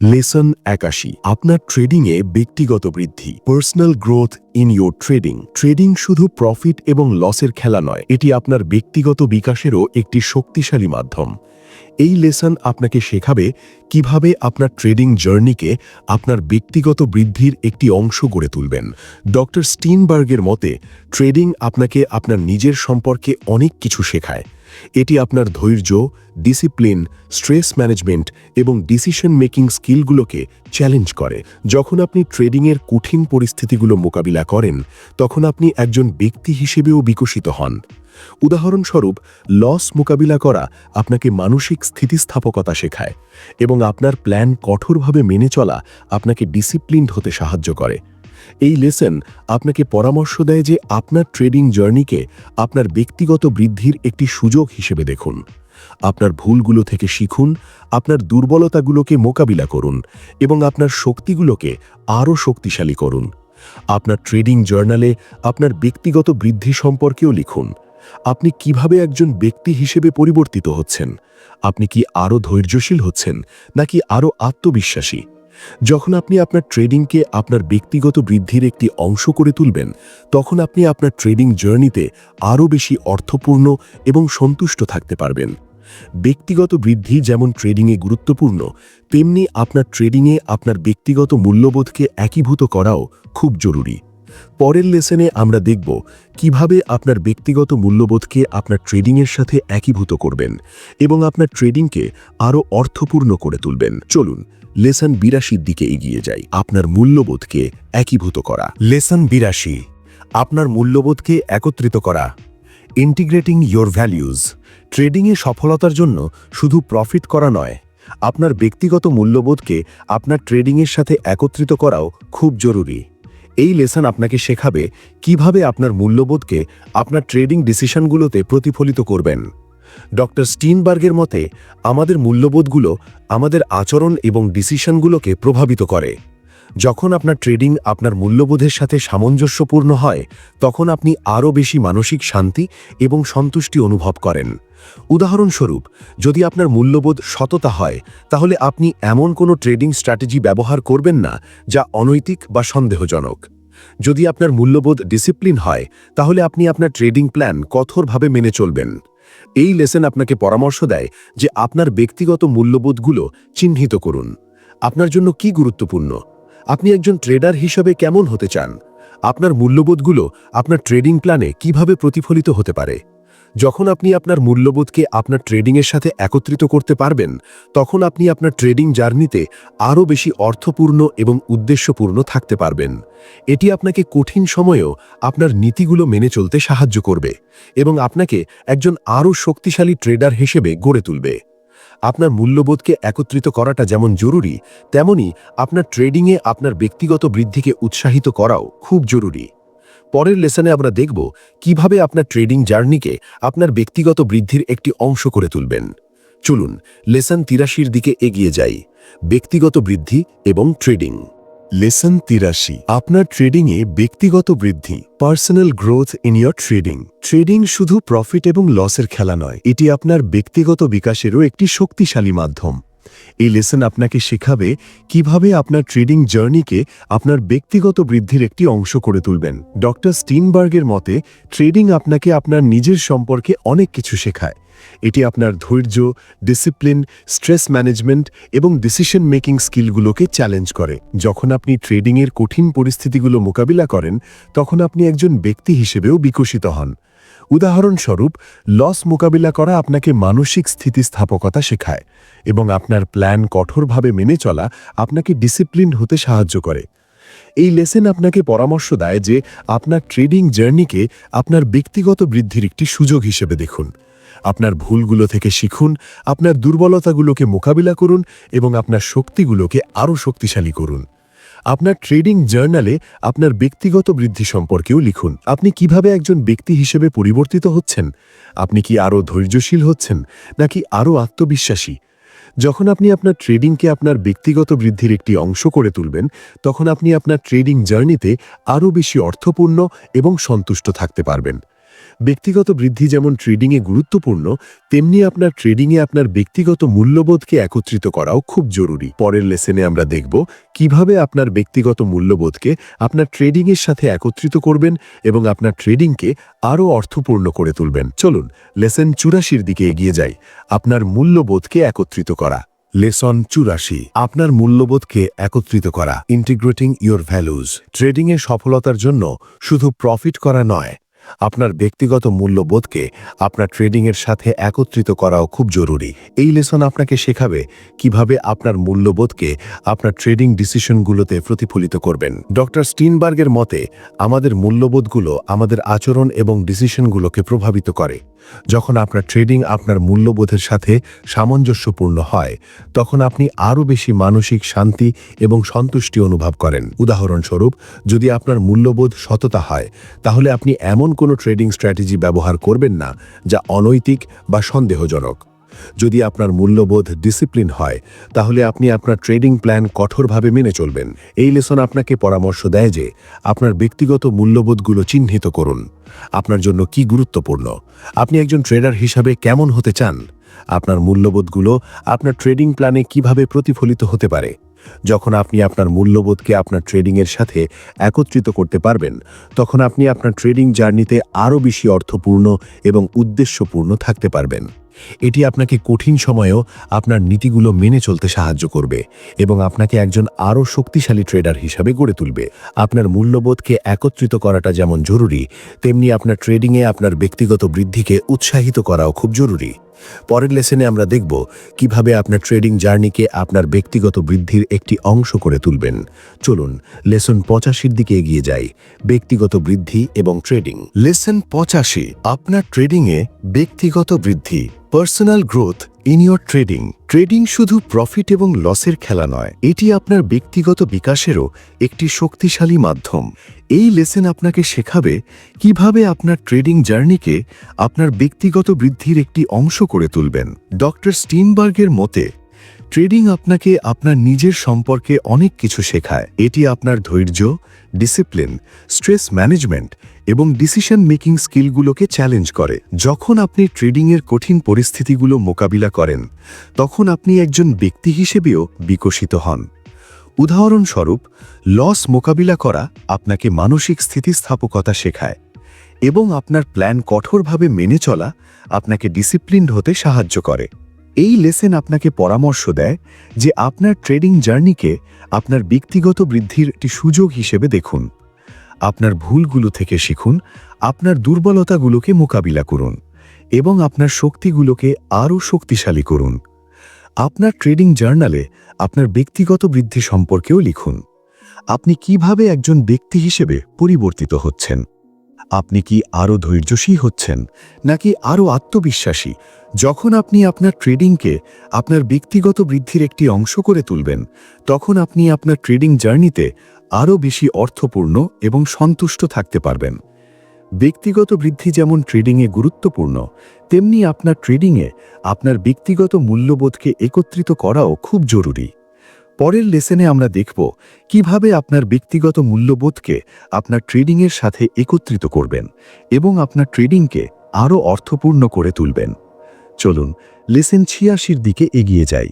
Lesson একাশি। আপনার ট্রেডিংয়ে ব্যক্তিগত বৃদ্ধি। Personal growth in your trading trading শুধু প্রফিট এবং লসের খেলা নয়, এটি আপনার ব্যক্তিগত বিকাশেরও একটি শক্তিশালী মাধ্যম। এই লেসন আপনাকে শেখাবে কীভাবে আপনার ট্রেডিং জার্নিকে আপনার ব্যক্তিগত বৃদ্ধির একটি অংশ গড়ে তুলবেন। ডক্টর স্টিনবার্গের মতে ট্রেডিং আপনাকে আপনার নিজের সম্পর্কে অনেক কিছু শেখায়। এটি আপনার ধৈর্য ডিসিপ্লিন স্ট্রেস ম্যানেজমেন্ট এবং ডিসিশন মেকিং স্কিলগুলোকে চ্যালেঞ্জ করে। যখন আপনি ট্রেডিংয়ের কঠিন পরিস্থিতিগুলো মোকাবিলা করেন, তখন আপনি একজন ব্যক্তি হিসেবেও বিকশিত হন। উদাহরণস্বরূপ লস মোকাবিলা করা আপনাকে মানসিক স্থিতিস্থাপকতা শেখায় এবং আপনার প্ল্যান কঠোরভাবে মেনে চলা আপনাকে ডিসিপ্লিনড হতে সাহায্য করে। এই লেসন আপনাকে পরামর্শ দেয় যে আপনার ট্রেডিং জার্নিকে আপনার ব্যক্তিগত বৃদ্ধির একটি সুযোগ হিসেবে দেখুন। আপনার ভুলগুলো থেকে শিখুন, আপনার দুর্বলতাগুলোকে মোকাবিলা করুন এবং আপনার শক্তিগুলোকে আরও শক্তিশালী করুন। আপনার ট্রেডিং জার্নালে আপনার ব্যক্তিগত বৃদ্ধি সম্পর্কেও লিখুন। আপনি কীভাবে একজন ব্যক্তি হিসেবে পরিবর্তিত হচ্ছেন? আপনি কি আরও ধৈর্যশীল হচ্ছেন নাকি আরও আত্মবিশ্বাসী? যখন আপনি আপনার ট্রেডিংকে আপনার ব্যক্তিগত বৃদ্ধির একটি অংশ করে তুলবেন, তখন আপনি আপনার ট্রেডিং জার্নিতে আরও বেশি অর্থপূর্ণ এবং সন্তুষ্ট থাকতে পারবেন। ব্যক্তিগত বৃদ্ধি যেমন ট্রেডিংয়ে গুরুত্বপূর্ণ, তেমনি আপনার ট্রেডিংয়ে আপনার ব্যক্তিগত মূল্যবোধকে একীভূত করাও খুব জরুরি। পরের লেসনে আমরা দেখব কীভাবে আপনার ব্যক্তিগত মূল্যবোধকে আপনার ট্রেডিংয়ের সাথে একীভূত করবেন এবং আপনার ট্রেডিংকে আরও অর্থপূর্ণ করে তুলবেন। চলুন লেসন বিরাশির দিকে এগিয়ে যাই। আপনার মূল্যবোধকে একীভূত করা। লেসন বিরাশি, আপনার মূল্যবোধকে একত্রিত করা। ইন্টিগ্রেটিং ইয়োর ভ্যালিউজ ট্রেডিংয়ে সফলতার জন্য শুধু প্রফিট করা নয়, আপনার ব্যক্তিগত মূল্যবোধকে আপনার ট্রেডিংয়ের সাথে একত্রিত করাও খুব জরুরি। এই লেসন আপনাকে শেখাবে কীভাবে আপনার মূল্যবোধকে আপনার ট্রেডিং ডিসিশনগুলোতে প্রতিফলিত করবেন। ডক্টর স্টিনবার্গের মতে, আমাদের মূল্যবোধগুলো আমাদের আচরণ এবং ডিসিশনগুলোকে প্রভাবিত করে। যখন আপনার ট্রেডিং আপনার মূল্যবোধের সাথে সামঞ্জস্যপূর্ণ হয়, তখন আপনি আরও বেশি মানসিক শান্তি এবং সন্তুষ্টি অনুভব করেন। উদাহরণস্বরূপ, যদি আপনার মূল্যবোধ সততা হয়, তাহলে আপনি এমন কোনো ট্রেডিং স্ট্র্যাটেজি ব্যবহার করবেন না যা অনৈতিক বা সন্দেহজনক। যদি আপনার মূল্যবোধ ডিসিপ্লিন হয়, তাহলে আপনি আপনার ট্রেডিং প্ল্যান কঠোরভাবে মেনে চলবেন। এই লেসন আপনাকে পরামর্শ দেয় যে আপনার ব্যক্তিগত মূল্যবোধগুলো চিহ্নিত করুন। আপনার জন্য কি গুরুত্বপূর্ণ? আপনি একজন ট্রেডার হিসেবে কেমন হতে চান? আপনার মূল্যবোধগুলো আপনার ট্রেডিং প্ল্যানে কীভাবে প্রতিফলিত হতে পারে? যখন আপনি আপনার মূল্যবোধকে আপনার ট্রেডিংয়ের সাথে একত্রিত করতে পারবেন, তখন আপনি আপনার ট্রেডিং জার্নিতে আরও বেশি অর্থপূর্ণ এবং উদ্দেশ্যপূর্ণ থাকতে পারবেন। এটি আপনাকে কঠিন সময়েও আপনার নীতিগুলো মেনে চলতে সাহায্য করবে এবং আপনাকে একজন আরও শক্তিশালী ট্রেডার হিসেবে গড়ে তুলবে। আপনার মূল্যবোধকে একত্রিত করাটা যেমন জরুরি, তেমনি আপনার ট্রেডিংয়ে আপনার ব্যক্তিগত বৃদ্ধিকে উৎসাহিত করাও খুব জরুরি। পরের লেসনে আমরা দেখব কীভাবে আপনার ট্রেডিং জার্নিকে আপনার ব্যক্তিগত বৃদ্ধির একটি অংশ করে তুলবেন। চলুন লেসন তিরাশির দিকে এগিয়ে যাই। ব্যক্তিগত বৃদ্ধি এবং ট্রেডিং লেসন তিরাশি। আপনার ট্রেডিংয়ে ব্যক্তিগত বৃদ্ধি personal growth in your trading trading শুধু প্রফিট এবং লসের খেলা নয়, এটি আপনার ব্যক্তিগত বিকাশেরও একটি শক্তিশালী মাধ্যম। এই লেসন আপনাকে শেখাবে কীভাবে আপনার ট্রেডিং জার্নিকে আপনার ব্যক্তিগত বৃদ্ধির একটি অংশ করে তুলবেন। ডক্টর স্টিনবার্গের মতে ট্রেডিং আপনাকে আপনার নিজের সম্পর্কে অনেক কিছু শেখায়। এটি আপনার ধৈর্য ডিসিপ্লিন স্ট্রেস ম্যানেজমেন্ট এবং ডিসিশন মেকিং স্কিলগুলোকে চ্যালেঞ্জ করে। যখন আপনি ট্রেডিংয়ের কঠিন পরিস্থিতিগুলো মোকাবিলা করেন, তখন আপনি একজন ব্যক্তি হিসেবেও বিকশিত হন। উদাহরণস্বরূপ, লস মোকাবিলা করা আপনাকে মানসিক স্থিতিস্থাপকতা শেখায় এবং আপনার প্ল্যান কঠোরভাবে মেনে চলা আপনাকে ডিসিপ্লিন হতে সাহায্য করে। এই লেসেন আপনাকে পরামর্শ দেয় যে আপনার ট্রেডিং জার্নিকে আপনার ব্যক্তিগত বৃদ্ধির একটি সুযোগ হিসেবে দেখুন। আপনার ভুলগুলো থেকে শিখুন, আপনার দুর্বলতাগুলোকে মোকাবিলা করুন এবং আপনার শক্তিগুলোকে আরও শক্তিশালী করুন। আপনার ট্রেডিং জার্নালে আপনার ব্যক্তিগত বৃদ্ধি সম্পর্কেও লিখুন। আপনি কীভাবে একজন ব্যক্তি হিসেবে পরিবর্তিত হচ্ছেন? আপনি কি আরও ধৈর্যশীল হচ্ছেন, নাকি আরও আত্মবিশ্বাসী? যখন আপনি আপনার ট্রেডিংকে আপনার ব্যক্তিগত বৃদ্ধির একটি অংশ করে তুলবেন, তখন আপনি আপনার ট্রেডিং জার্নিতে আরও বেশি অর্থপূর্ণ এবং সন্তুষ্ট থাকতে পারবেন। ব্যক্তিগত বৃদ্ধি যেমন ট্রেডিংয়ে গুরুত্বপূর্ণ, তেমনি আপনার ট্রেডিংয়ে আপনার ব্যক্তিগত মূল্যবোধকে একত্রিত করাও খুব জরুরি। পরের লেসেনে আমরা দেখব কীভাবে আপনার ব্যক্তিগত মূল্যবোধকে আপনার ট্রেডিংয়ের সাথে একত্রিত করবেন এবং আপনার ট্রেডিংকে আরও অর্থপূর্ণ করে তুলবেন। চলুন লেসেন চুরাশির দিকে এগিয়ে যাই। আপনার মূল্যবোধকে একত্রিত করা। লেসন চুরাশি। আপনার মূল্যবোধকে একত্রিত করা। ইন্টিগ্রেটিং ইউর ভ্যালুজ ট্রেডিংয়ে সফলতার জন্য শুধু প্রফিট করা নয় আপনার ব্যক্তিগত মূল্যবোধকে আপনার ট্রেডিংয়ের সাথে একত্রিত করাও খুব জরুরি। এই লেসন আপনাকে শেখাবে কীভাবে আপনার মূল্যবোধকে আপনার ট্রেডিং ডিসিশনগুলোতে প্রতিফলিত করবেন। ডক্টর স্টিনবার্গের মতে, আমাদের মূল্যবোধগুলো আমাদের আচরণ এবং ডিসিশনগুলোকে প্রভাবিত করে। যখন আপনার ট্রেডিং আপনার মূল্যবোধের সাথে সামঞ্জস্যপূর্ণ হয়, তখন আপনি আরও বেশি মানসিক শান্তি এবং সন্তুষ্টি অনুভব করেন। উদাহরণস্বরূপ, যদি আপনার মূল্যবোধ সততা হয়, তাহলে আপনি এমন কোনো ট্রেডিং স্ট্র্যাটেজি ব্যবহার করবেন না, যা অনৈতিক বা সন্দেহজনক। যদি আপনার মূল্যবোধ ডিসিপ্লিন হয়, তাহলে আপনি আপনার ট্রেডিং প্ল্যান কঠোরভাবে মেনে চলবেন। এই লেসন আপনাকে পরামর্শ দেয় যে, আপনার ব্যক্তিগত মূল্যবোধগুলো চিহ্নিত করুন। আপনার জন্য কি গুরুত্বপূর্ণ? আপনি একজন ট্রেডার হিসাবে কেমন হতে চান? আপনার মূল্যবোধগুলো আপনার ট্রেডিং প্ল্যানে কীভাবে প্রতিফলিত হতে পারে? যখন আপনি আপনার মূল্যবোধকে আপনার ট্রেডিংয়ের সাথে একত্রিত করতে পারবেন, তখন আপনি আপনার ট্রেডিং জার্নিতে আরও বেশি অর্থপূর্ণ এবং উদ্দেশ্যপূর্ণ থাকতে পারবেন। এটি আপনাকে কঠিন সময়েও আপনার নীতিগুলো মেনে চলতে সাহায্য করবে এবং আপনাকে একজন আরও শক্তিশালী ট্রেডার হিসাবে গড়ে তুলবে। আপনার মূল্যবোধকে একত্রিত করাটা যেমন জরুরি, তেমনি আপনার ট্রেডিংয়ে আপনার ব্যক্তিগত বৃদ্ধিকে উৎসাহিত করাও খুব জরুরি। পরের লেসনে আমরা দেখব কীভাবে আপনার ট্রেডিং জার্নিকে আপনার ব্যক্তিগত বৃদ্ধির একটি অংশ করে তুলবেন। চলুন লেসন পঁচাশির দিকে এগিয়ে যাই। ব্যক্তিগত বৃদ্ধি এবং ট্রেডিং লেসন পঁচাশি, আপনার ট্রেডিংয়ে ব্যক্তিগত বৃদ্ধি personal growth in your trading trading শুধু প্রফিট এবং লসের খেলা নয়, এটি আপনার ব্যক্তিগত বিকাশেরও একটি শক্তিশালী মাধ্যম। এই লেসেন আপনাকে শেখাবে কীভাবে আপনার ট্রেডিং জার্নিকে আপনার ব্যক্তিগত বৃদ্ধির একটি অংশ করে তুলবেন। ডক্টর স্টিনবার্গের মতে ট্রেডিং আপনাকে আপনার নিজের সম্পর্কে অনেক কিছু শেখায়। এটি আপনার ধৈর্য ডিসিপ্লিন স্ট্রেস ম্যানেজমেন্ট এবং ডিসিশন মেকিং স্কিলগুলোকে চ্যালেঞ্জ করে। যখন আপনি ট্রেডিংয়ের কঠিন পরিস্থিতিগুলো মোকাবিলা করেন, তখন আপনি একজন ব্যক্তি হিসেবেও বিকশিত হন। উদাহরণস্বরূপ লস মোকাবিলা করা আপনাকে মানসিক স্থিতিস্থাপকতা শেখায় এবং আপনার প্ল্যান কঠোরভাবে মেনে চলা আপনাকে ডিসিপ্লিনড হতে সাহায্য করে। এই লেসেন আপনাকে পরামর্শ দেয় যে আপনার ট্রেডিং জার্নিকে আপনার ব্যক্তিগত বৃদ্ধির একটি সুযোগ হিসেবে দেখুন। আপনার ভুলগুলো থেকে শিখুন, আপনার দুর্বলতাগুলোকে মোকাবিলা করুন এবং আপনার শক্তিগুলোকে আরও শক্তিশালী করুন। আপনার ট্রেডিং জার্নালে আপনার ব্যক্তিগত বৃদ্ধি সম্পর্কেও লিখুন। আপনি কীভাবে একজন ব্যক্তি হিসেবে পরিবর্তিত হচ্ছেন? আপনি কি আরও ধৈর্যশী হচ্ছেন, নাকি আরও আত্মবিশ্বাসী? যখন আপনি আপনার ট্রেডিংকে আপনার ব্যক্তিগত বৃদ্ধির একটি অংশ করে তুলবেন, তখন আপনি আপনার ট্রেডিং জার্নিতে আরও বেশি অর্থপূর্ণ এবং সন্তুষ্ট থাকতে পারবেন। ব্যক্তিগত বৃদ্ধি যেমন ট্রেডিংয়ে গুরুত্বপূর্ণ, তেমনি আপনার ট্রেডিংয়ে আপনার ব্যক্তিগত মূল্যবোধকে একত্রিত করাও খুব জরুরি। পরের লেসেনে আমরা দেখব কীভাবে আপনার ব্যক্তিগত মূল্যবোধকে আপনার ট্রেডিংয়ের সাথে একত্রিত করবেন এবং আপনার ট্রেডিংকে আরও অর্থপূর্ণ করে তুলবেন। চলুন, লেসেন ছিয়াশির দিকে এগিয়ে যাই।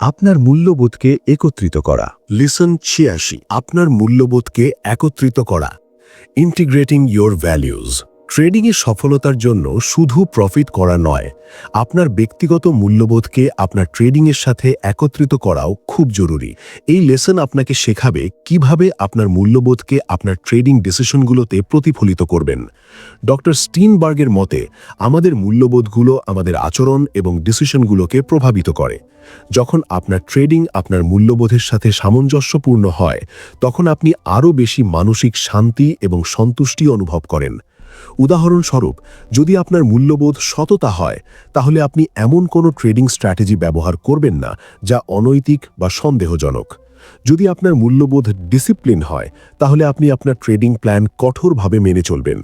আপনার মূল্যবোধকে একত্রিত করা। লিসন ছিয়াশি, আপনার মূল্যবোধকে একত্রিত করা। ইন্টিগ্রেটিং ইয়োর ভ্যালিউজ ট্রেডিংয়ে সফলতার জন্য শুধু প্রফিট করা নয়, আপনার ব্যক্তিগত মূল্যবোধকে আপনার ট্রেডিংয়ের সাথে একত্রিত করাও খুব জরুরি। এই লেসন আপনাকে শেখাবে কীভাবে আপনার মূল্যবোধকে আপনার ট্রেডিং ডিসিশনগুলোতে প্রতিফলিত করবেন। ডক্টর স্টিনবার্গের মতে, আমাদের মূল্যবোধগুলো আমাদের আচরণ এবং ডিসিশনগুলোকে প্রভাবিত করে। যখন আপনার ট্রেডিং আপনার মূল্যবোধের সাথে সামঞ্জস্যপূর্ণ হয়, তখন আপনি আরও বেশি মানসিক শান্তি এবং সন্তুষ্টি অনুভব করেন। উদাহরণস্বরূপ, যদি আপনার মূল্যবোধ সততা হয়, তাহলে আপনি এমন কোনো ট্রেডিং স্ট্র্যাটেজি ব্যবহার করবেন না যা অনৈতিক বা সন্দেহজনক। যদি আপনার মূল্যবোধ ডিসিপ্লিন হয়, তাহলে আপনি আপনার ট্রেডিং প্ল্যান কঠোরভাবে মেনে চলবেন।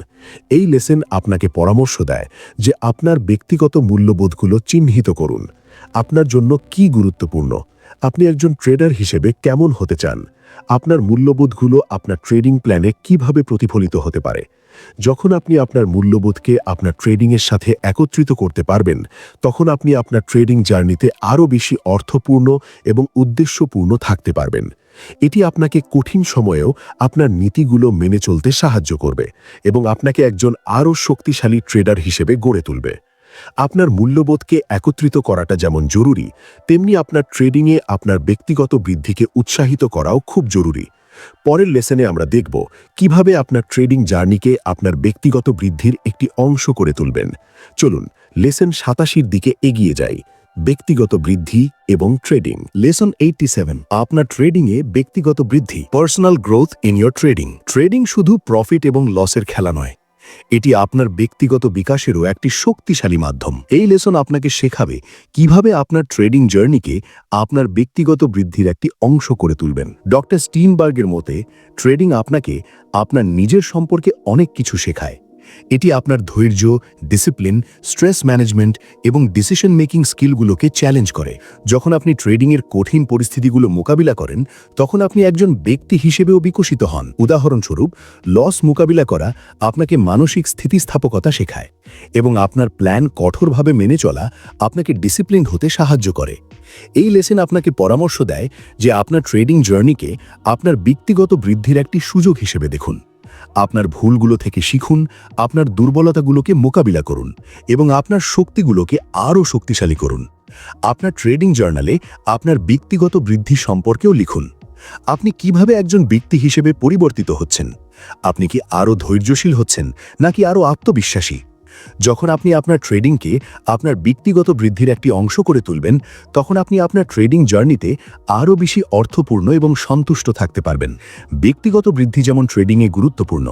এই লেসেন আপনাকে পরামর্শ দেয় যে আপনার ব্যক্তিগত মূল্যবোধগুলো চিহ্নিত করুন। আপনার জন্য কি গুরুত্বপূর্ণ? আপনি একজন ট্রেডার হিসেবে কেমন হতে চান? আপনার মূল্যবোধগুলো আপনার ট্রেডিং প্ল্যানে কীভাবে প্রতিফলিত হতে পারে? যখন আপনি আপনার মূল্যবোধকে আপনার ট্রেডিংয়ের সাথে একত্রিত করতে পারবেন, তখন আপনি আপনার ট্রেডিং জার্নিতে আরও বেশি অর্থপূর্ণ এবং উদ্দেশ্যপূর্ণ থাকতে পারবেন। এটি আপনাকে কঠিন সময়েও আপনার নীতিগুলো মেনে চলতে সাহায্য করবে এবং আপনাকে একজন আরও শক্তিশালী ট্রেডার হিসেবে গড়ে তুলবে। আপনার মূল্যবোধকে একত্রিত করাটা যেমন জরুরি, তেমনি আপনার ট্রেডিংয়ে আপনার ব্যক্তিগত বৃদ্ধিকে উৎসাহিত করাও খুব জরুরি। পরের লেসনে আমরা দেখব কীভাবে আপনার ট্রেডিং জার্নিকে আপনার ব্যক্তিগত বৃদ্ধির একটি অংশ করে তুলবেন। চলুন লেসন সাতাশির দিকে এগিয়ে যাই। ব্যক্তিগত বৃদ্ধি এবং ট্রেডিং লেসন এইটটি সেভেন আপনার ট্রেডিংয়ে ব্যক্তিগত বৃদ্ধি। Personal growth in your trading trading শুধু প্রফিট এবং লসের খেলা নয়। এটি আপনার ব্যক্তিগত বিকাশেরও একটি শক্তিশালী মাধ্যম। এই লেসন আপনাকে শেখাবে কীভাবে আপনার ট্রেডিং জার্নিকে আপনার ব্যক্তিগত বৃদ্ধির একটি অংশ করে তুলবেন। ডক্টর স্টিনবার্গের মতে, ট্রেডিং আপনাকে আপনার নিজের সম্পর্কে অনেক কিছু শেখায়। এটি আপনার ধৈর্য ডিসিপ্লিন স্ট্রেস ম্যানেজমেন্ট এবং ডিসিশন মেকিং স্কিলগুলোকে চ্যালেঞ্জ করে। যখন আপনি ট্রেডিংয়ের কঠিন পরিস্থিতিগুলো মোকাবিলা করেন, তখন আপনি একজন ব্যক্তি হিসেবেও বিকশিত হন। উদাহরণস্বরূপ লস মোকাবিলা করা আপনাকে মানসিক স্থিতিস্থাপকতা শেখায় এবং আপনার প্ল্যান কঠোরভাবে মেনে চলা আপনাকে ডিসিপ্লিন হতে সাহায্য করে। এই লেসেন আপনাকে পরামর্শ দেয় যে আপনার ট্রেডিং জার্নিকে আপনার ব্যক্তিগত বৃদ্ধির একটি সুযোগ হিসেবে দেখুন। আপনার ভুলগুলো থেকে শিখুন, আপনার দুর্বলতাগুলোকে মোকাবিলা করুন এবং আপনার শক্তিগুলোকে আরও শক্তিশালী করুন। আপনার ট্রেডিং জার্নালে আপনার ব্যক্তিগত বৃদ্ধি সম্পর্কেও লিখুন। আপনি কীভাবে একজন ব্যক্তি হিসেবে পরিবর্তিত হচ্ছেন? আপনি কি আরও ধৈর্যশীল হচ্ছেন নাকি আরও আত্মবিশ্বাসী? যখন আপনি আপনার ট্রেডিংকে আপনার ব্যক্তিগত বৃদ্ধির একটি অংশ করে তুলবেন, তখন আপনি আপনার ট্রেডিং জার্নিতে আরও বেশি অর্থপূর্ণ এবং সন্তুষ্ট থাকতে পারবেন। ব্যক্তিগত বৃদ্ধি যেমন ট্রেডিংয়ে গুরুত্বপূর্ণ,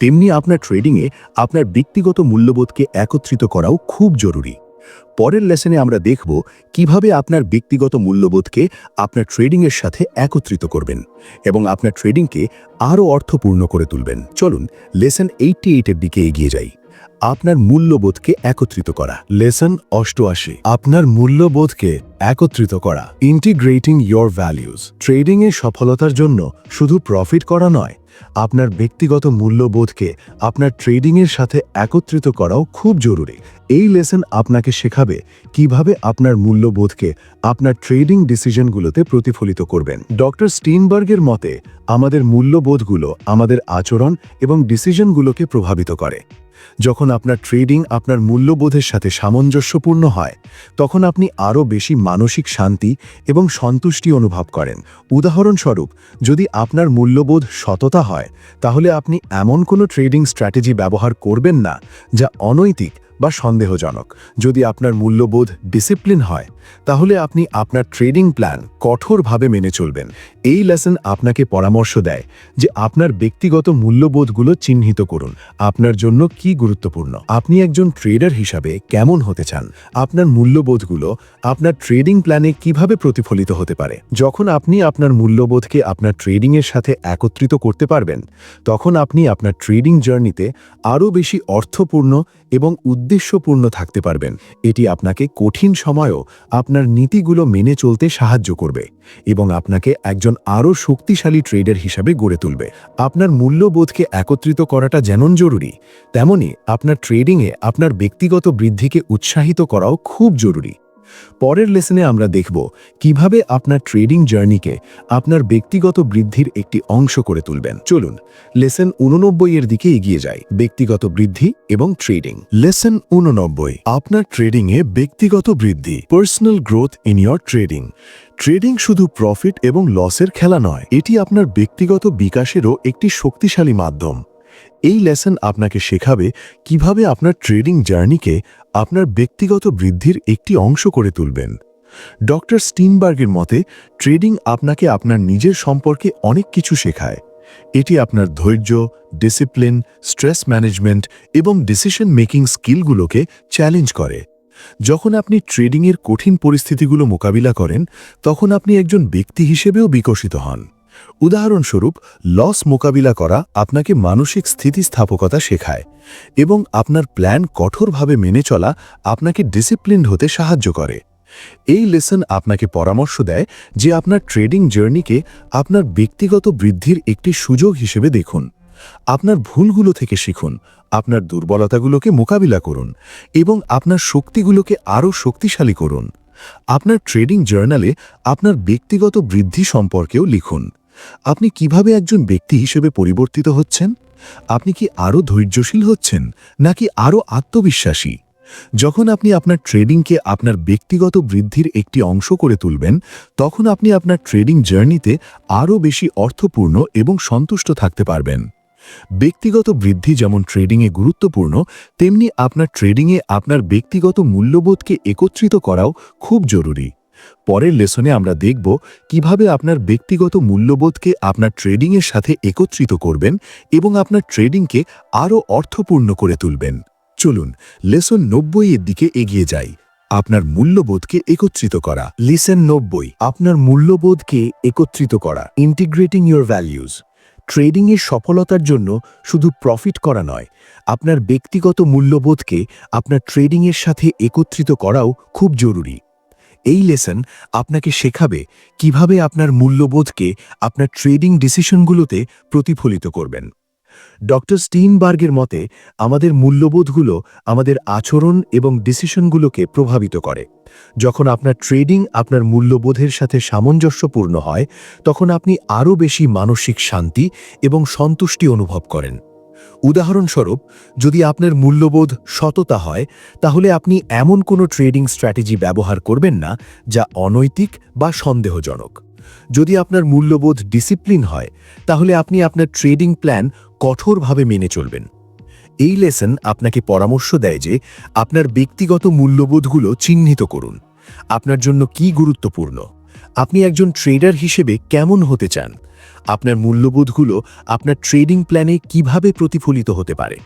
তেমনি আপনার ট্রেডিংয়ে আপনার ব্যক্তিগত মূল্যবোধকে একত্রিত করাও খুব জরুরি। পরের লেসনে আমরা দেখব কীভাবে আপনার ব্যক্তিগত মূল্যবোধকে আপনার ট্রেডিংয়ের সাথে একত্রিত করবেন এবং আপনার ট্রেডিংকে আরও অর্থপূর্ণ করে তুলবেন। চলুন লেসন এইটটি এইটের দিকে এগিয়ে যাই। আপনার মূল্যবোধকে একত্রিত করা। লেসন অষ্টআশি। আপনার মূল্যবোধকে একত্রিত করা। ইন্টিগ্রেটিং ইয়োর ভ্যালিউজ ট্রেডিংয়ে সফলতার জন্য শুধু প্রফিট করা নয়, আপনার ব্যক্তিগত মূল্যবোধকে আপনার ট্রেডিংয়ের সাথে একত্রিত করাও খুব জরুরি। এই লেসন আপনাকে শেখাবে কীভাবে আপনার মূল্যবোধকে আপনার ট্রেডিং ডিসিশনগুলোতে প্রতিফলিত করবেন। ডক্টর স্টিনবার্গের মতে আমাদের মূল্যবোধগুলো, আমাদের আচরণ এবং ডিসিশনগুলোকে প্রভাবিত করে। যখন আপনার ট্রেডিং আপনার মূল্যবোধের সাথে সামঞ্জস্যপূর্ণ হয়, তখন আপনি আরও বেশি মানসিক শান্তি এবং সন্তুষ্টি অনুভব করেন। উদাহরণস্বরূপ, যদি আপনার মূল্যবোধ সততা হয়, তাহলে আপনি এমন কোনো ট্রেডিং স্ট্র্যাটেজি ব্যবহার করবেন না, যা অনৈতিক বা সন্দেহজনক। যদি আপনার মূল্যবোধ ডিসিপ্লিন হয়, তাহলে আপনি আপনার ট্রেডিং প্ল্যান কঠোরভাবে মেনে চলবেন। এই লেসন আপনাকে পরামর্শ দেয় যে আপনার ব্যক্তিগত মূল্যবোধগুলো চিহ্নিত করুন। আপনার জন্য কি গুরুত্বপূর্ণ? আপনি একজন ট্রেডার হিসাবে কেমন হতে চান? আপনার মূল্যবোধগুলো আপনার ট্রেডিং প্ল্যানে কীভাবে প্রতিফলিত হতে পারে? যখন আপনি আপনার মূল্যবোধকে আপনার ট্রেডিংয়ের সাথে একত্রিত করতে পারবেন, তখন আপনি আপনার ট্রেডিং জার্নিতে আরও বেশি অর্থপূর্ণ এবং উদ্দেশ্যপূর্ণ থাকতে পারবেন। এটি আপনাকে কঠিন সময়ও আপনার নীতিগুলো মেনে চলতে সাহায্য করবে এবং আপনাকে একজন আরও শক্তিশালী ট্রেডার হিসাবে গড়ে তুলবে। আপনার মূল্যবোধকে একত্রিত করাটা যেমন জরুরি তেমনই আপনার ট্রেডিংয়ে আপনার ব্যক্তিগত বৃদ্ধিকে উৎসাহিত করাও খুব জরুরি। পরের লেসনে আমরা দেখব কীভাবে আপনার ট্রেডিং জার্নিকে আপনার ব্যক্তিগত বৃদ্ধির একটি অংশ করে তুলবেন। চলুন লেসন উননব্বই এর দিকে এগিয়ে যাই। ব্যক্তিগত বৃদ্ধি এবং ট্রেডিং লেসন উননব্বই, আপনার ট্রেডিংয়ে ব্যক্তিগত বৃদ্ধি। Personal growth in your trading trading শুধু প্রফিট এবং লসের খেলা নয়, এটি আপনার ব্যক্তিগত বিকাশেরও একটি শক্তিশালী মাধ্যম। এই লেসন আপনাকে শেখাবে কীভাবে আপনার ট্রেডিং জার্নিকে আপনার ব্যক্তিগত বৃদ্ধির একটি অংশ করে তুলবেন। ডক্টর স্টিনবার্গের মতে ট্রেডিং আপনাকে আপনার নিজের সম্পর্কে অনেক কিছু শেখায়। এটি আপনার ধৈর্য ডিসিপ্লিন স্ট্রেস ম্যানেজমেন্ট এবং ডিসিশন মেকিং স্কিলগুলোকে চ্যালেঞ্জ করে। যখন আপনি ট্রেডিংয়ের কঠিন পরিস্থিতিগুলো মোকাবিলা করেন, তখন আপনি একজন ব্যক্তি হিসেবেও বিকশিত হন। উদাহরণস্বরূপ, লস মোকাবিলা করা আপনাকে মানসিক স্থিতিস্থাপকতা শেখায় এবং আপনার প্ল্যান কঠোরভাবে মেনে চলা আপনাকে ডিসিপ্লিনড হতে সাহায্য করে। এই লেসন আপনাকে পরামর্শ দেয় যে আপনার ট্রেডিং জার্নিকে আপনার ব্যক্তিগত বৃদ্ধির একটি সুযোগ হিসেবে দেখুন। আপনার ভুলগুলো থেকে শিখুন, আপনার দুর্বলতাগুলোকে মোকাবিলা করুন এবং আপনার শক্তিগুলোকে আরও শক্তিশালী করুন। আপনার ট্রেডিং জার্নালে আপনার ব্যক্তিগত বৃদ্ধি সম্পর্কেও লিখুন। আপনি কীভাবে একজন ব্যক্তি হিসেবে পরিবর্তিত হচ্ছেন? আপনি কি আরও ধৈর্যশীল হচ্ছেন, নাকি আরও আত্মবিশ্বাসী? যখন আপনি আপনার ট্রেডিংকে আপনার ব্যক্তিগত বৃদ্ধির একটি অংশ করে তুলবেন, তখন আপনি আপনার ট্রেডিং জার্নিতে আরও বেশি অর্থপূর্ণ এবং সন্তুষ্ট থাকতে পারবেন। ব্যক্তিগত বৃদ্ধি যেমন ট্রেডিংয়ে গুরুত্বপূর্ণ, তেমনি আপনার ট্রেডিংয়ে আপনার ব্যক্তিগত মূল্যবোধকে একত্রিত করাও খুব জরুরি। পরের লেসনে আমরা দেখব কীভাবে আপনার ব্যক্তিগত মূল্যবোধকে আপনার ট্রেডিংয়ের সাথে একত্রিত করবেন এবং আপনার ট্রেডিংকে আরও অর্থপূর্ণ করে তুলবেন। চলুন, লেসন নব্বই এর দিকে এগিয়ে যাই। আপনার মূল্যবোধকে একত্রিত করা। লিসেন নব্বই, আপনার মূল্যবোধকে একত্রিত করা। ইন্টিগ্রেটিং ইউর ভ্যালিউজ ট্রেডিংয়ের সফলতার জন্য শুধু প্রফিট করা নয়, আপনার ব্যক্তিগত মূল্যবোধকে আপনার ট্রেডিংয়ের সাথে একত্রিত করাও খুব জরুরি। এই লেসন আপনাকে শেখাবে কীভাবে আপনার মূল্যবোধকে আপনার ট্রেডিং ডিসিশনগুলোতে প্রতিফলিত করবেন। ডক্টর স্টিনবার্গের মতে, আমাদের মূল্যবোধগুলো আমাদের আচরণ এবং ডিসিশনগুলোকে প্রভাবিত করে। যখন আপনার ট্রেডিং আপনার মূল্যবোধের সাথে সামঞ্জস্যপূর্ণ হয়, তখন আপনি আরও বেশি মানসিক শান্তি এবং সন্তুষ্টি অনুভব করেন। উদাহরণস্বরূপ, যদি আপনার মূল্যবোধ সততা হয়, তাহলে আপনি এমন কোনো ট্রেডিং স্ট্র্যাটেজি ব্যবহার করবেন না যা অনৈতিক বা সন্দেহজনক। যদি আপনার মূল্যবোধ ডিসিপ্লিন হয়, তাহলে আপনি আপনার ট্রেডিং প্ল্যান কঠোরভাবে মেনে চলবেন। এই লেসন আপনাকে পরামর্শ দেয় যে আপনার ব্যক্তিগত মূল্যবোধগুলো চিহ্নিত করুন। আপনার জন্য কি গুরুত্বপূর্ণ? আপনি একজন ট্রেডার হিসেবে কেমন হতে চান? আপনার মূল্যবোধগুলো আপনার ট্রেডিং প্ল্যানে কীভাবে প্রতিফলিত হতে পারে?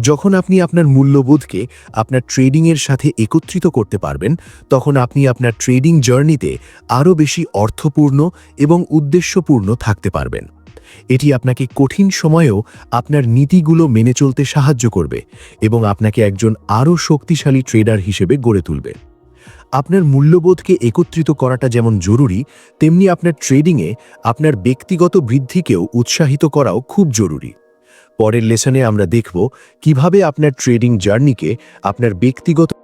যখন আপনি আপনার মূল্যবোধকে আপনার ট্রেডিংয়ের সাথে একত্রিত করতে পারবেন, তখন আপনি আপনার ট্রেডিং জার্নিতে আরও বেশি অর্থপূর্ণ এবং উদ্দেশ্যপূর্ণ থাকতে পারবেন। এটি আপনাকে কঠিন সময়েও আপনার নীতিগুলো মেনে চলতে সাহায্য করবে এবং আপনাকে একজন আরও শক্তিশালী ট্রেডার হিসেবে গড়ে তুলবে। আপনার মূল্যবোধকে একত্রিত করাটা যেমন জরুরি, তেমনি আপনার ট্রেডিংয়ে আপনার ব্যক্তিগত বৃদ্ধিকেও উৎসাহিত করাও খুব জরুরি। পরের লেসনে আমরা দেখব কীভাবে আপনার ট্রেডিং জার্নিকে আপনার ব্যক্তিগত